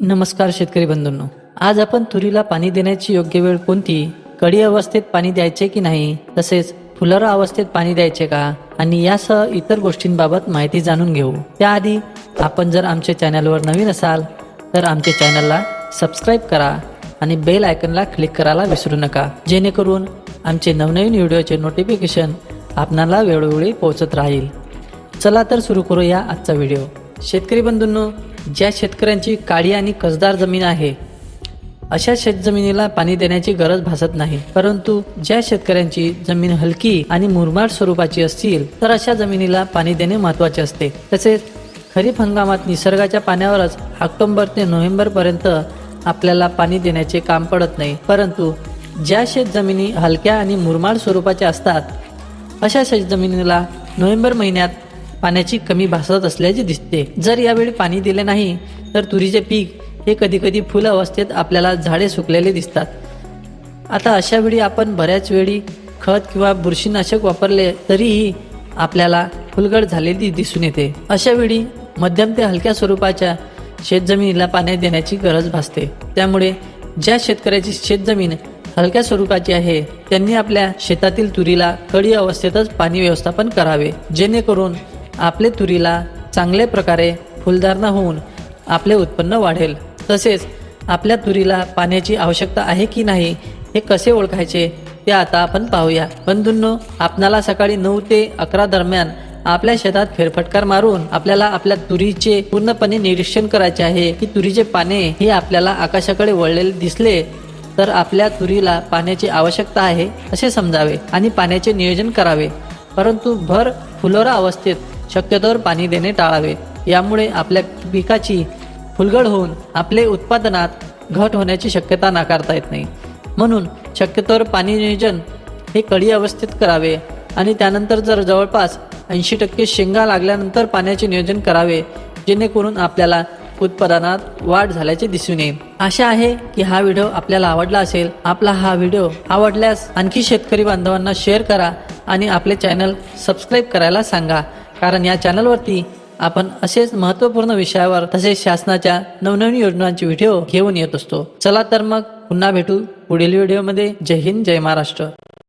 नमस्कार शेतकरी बंधूंनो. आज आपण तुरीला पाणी देण्याची योग्य वेळ कोणती? कडी अवस्थेत पाणी द्यायचे की नाही? तसेच फुलरा अवस्थेत पाणी द्यायचे का? आणि यासह इतर गोष्टींबाबत माहिती जाणून घेऊ. त्याआधी आपण जर आमच्या चॅनलवर नवीन असाल तर आमच्या चॅनलला सबस्क्राईब करा आणि बेल आयकनला क्लिक करायला विसरू नका. जेणेकरून आमचे नवनवीन व्हिडिओचे नोटिफिकेशन आपणाला वेळोवेळी पोहोचत राहील. चला तर सुरू करूया आजचा व्हिडिओ. शेतकरी बंधूंनो ज्या शेतकऱ्यांची काळी आणि कसदार जमीन आहे अशा शेतजमिनीला पाणी देण्याची गरज भासत नाही. परंतु ज्या शेतकऱ्यांची जमीन हलकी आणि मुरमाड स्वरूपाची असतील तर अशा जमिनीला पाणी देणे महत्त्वाचे असते. तसेच खरीप हंगामात निसर्गाच्या पाण्यावरच ऑक्टोंबर ते नोव्हेंबरपर्यंत आपल्याला पाणी देण्याचे काम पडत नाही. परंतु ज्या शेतजमिनी हलक्या आणि मुरमाड स्वरूपाच्या असतात अशा शेतजमिनीला नोव्हेंबर महिन्यात पाण्याची कमी भासत असल्याचे दिसते. जर यावेळी पाणी दिले नाही तर तुरीचे पीक हे कधीकधी फुल अवस्थेत आपल्याला झाडे सुकलेले दिसतात. आता अशा वेळी आपण बऱ्याच वेळी खत किंवा बुरशीनाशक वापरले तरीही आपल्याला फुलगड झालेली दिसून येते. अशा वेळी मध्यम ते हलक्या स्वरूपाच्या शेतजमिनीला पाणी देण्याची गरज भासते. त्यामुळे ज्या शेतकऱ्याची शेतजमीन हलक्या स्वरूपाची आहे त्यांनी आपल्या शेतातील तुरीला कडी अवस्थेतच पाणी व्यवस्थापन करावे. जेणेकरून आपले तुरीला चांगल्या प्रकारे फुलधारणा होऊन आपले उत्पन्न वाढेल. तसेच आपल्या तुरीला पाण्याची आवश्यकता आहे की नाही हे कसे ओळखायचे ते आता आपण पाहूया. बंधूंनो आपणाला सकाळी नऊ ते अकरा दरम्यान आपल्या शेतात फेरफटकार मारून आपल्याला आपल्या तुरीचे पूर्णपणे निरीक्षण करायचे आहे की तुरीचे पाने हे आपल्याला आकाशाकडे वळलेले दिसले तर आपल्या तुरीला पाण्याची आवश्यकता आहे असे समजावे आणि पाण्याचे नियोजन करावे. परंतु भर फुलोरा अवस्थेत शक्यतोवर पाणी देणे टाळावे. यामुळे आपल्या पिकाची फुलगड होऊन आपले उत्पादनात घट होण्याची शक्यता नाकारता येत नाही. म्हणून शक्यतोवर पाणी नियोजन हे कडी अवस्थेत करावे आणि त्यानंतर जर जवळपास ऐंशी टक्के शेंगा लागल्यानंतर पाण्याचे नियोजन करावे जेणेकरून आपल्याला उत्पादनात वाढ झाल्याचे दिसून येईल. आशा आहे की हा व्हिडिओ आपल्याला आवडला असेल. आपला हा व्हिडिओ आवडल्यास आणखी शेतकरी बांधवांना शेअर करा आणि आपले चॅनल सबस्क्राईब करायला सांगा. कारण या चॅनलवरती आपण असेच महत्त्वपूर्ण विषयावर तसेच शासनाच्या नवनवीन योजनांचे व्हिडिओ घेऊन येत असतो. चला तर मग पुन्हा भेटू पुढील व्हिडिओमध्ये. जय हिंद जय महाराष्ट्र.